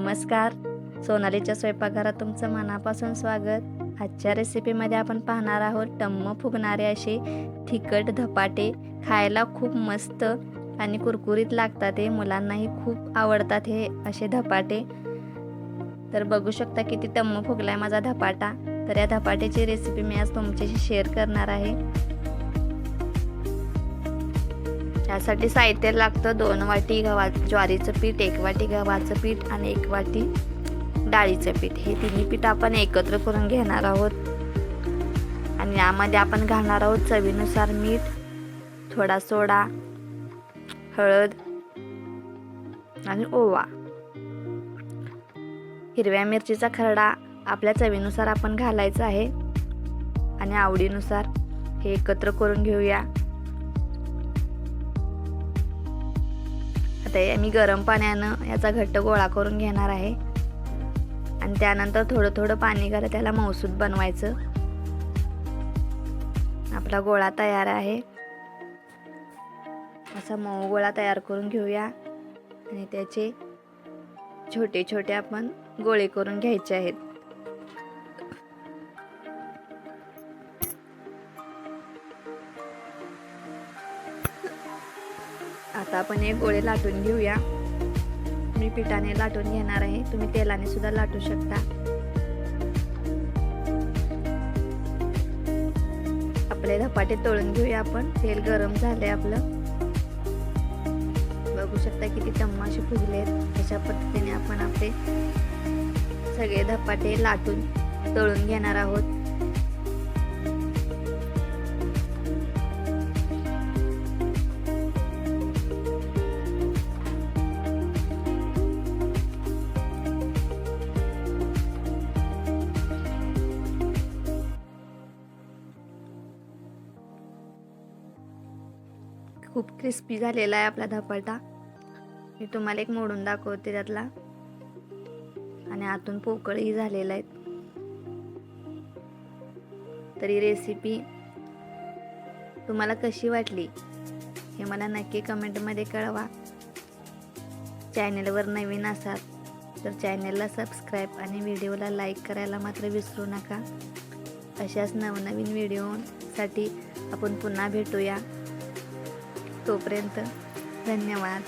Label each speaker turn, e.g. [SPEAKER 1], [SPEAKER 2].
[SPEAKER 1] नमस्कार. सोनालीच्या स्वयंपाकघरात तुमचं मनापासून स्वागत. आजच्या रेसिपीमध्ये आपण पाहणार आहोत टम्म फुगणारे असे तिखट धपाटे. खायला खूप मस्त आणि कुरकुरीत लागतात हे. मुलांनाही खूप आवडतात हे असे धपाटे. तर बघू शकता किती टम्म फुगलाय माझा धपाटा. तर या धपाट्याची रेसिपी मी आज तुमच्याशी शेअर करणार आहे. त्यासाठी साहित्य लागतं दोन वाटी गव्हा ज्वारीचं पीठ एक वाटी गव्हाचं पीठ आणि एक वाटी डाळीचं पीठ. हे तिन्ही पीठ आपण एकत्र करून घेणार आहोत. आणि यामध्ये आपण घालणार आहोत चवीनुसार मीठ थोडा सोडा हळद आणि ओवा. हिरव्या मिरचीचा खरडा आपल्या चवीनुसार आपण घालायचा आहे. आणि आवडीनुसार हे एकत्र करून घेऊया. आता मी गरम पाण्यानं याचा घट्ट गोळा करून घेणार आहे. आणि त्यानंतर थोडं थोडं पाणी घालत त्याला मौसूद बनवायचं. आपला गोळा तयार आहे. असा मऊ गोळा तयार करून घेऊया. आणि त्याचे छोटे छोटे आपण गोळे करून घ्यायचे आहेत. आता आपण हे गोळे लाटून घेऊया. मी पिठाने लाटून घेणार आहे. तुम्ही तेलाने सुद्धा लाटू शकता. आपले धपाटे तळून घेऊया आपण. तेल गरम झाले आपलं. बघू शकता किती तमाशे फुगले आहेत अशा पद्धतीने आपण आपले सगळे धपाटे लाटून तळून घेणार आहोत. खूप क्रिस्पी झालेला आहे आपला धपाटा. मी तुम्हाला एक मोडून दाखवते त्यातला. आणि आतून पोकळही झालेला आहेत. तरी रेसिपी तुम्हाला कशी वाटली हे मला नक्की कमेंटमध्ये कळवा. चॅनलवर नवीन असाल तर चॅनलला सबस्क्राईब आणि व्हिडिओला लाईक करायला मात्र विसरू नका. अशाच नवनवीन व्हिडिओसाठी आपण पुन्हा भेटूया. तोपर्यंत धन्यवाद.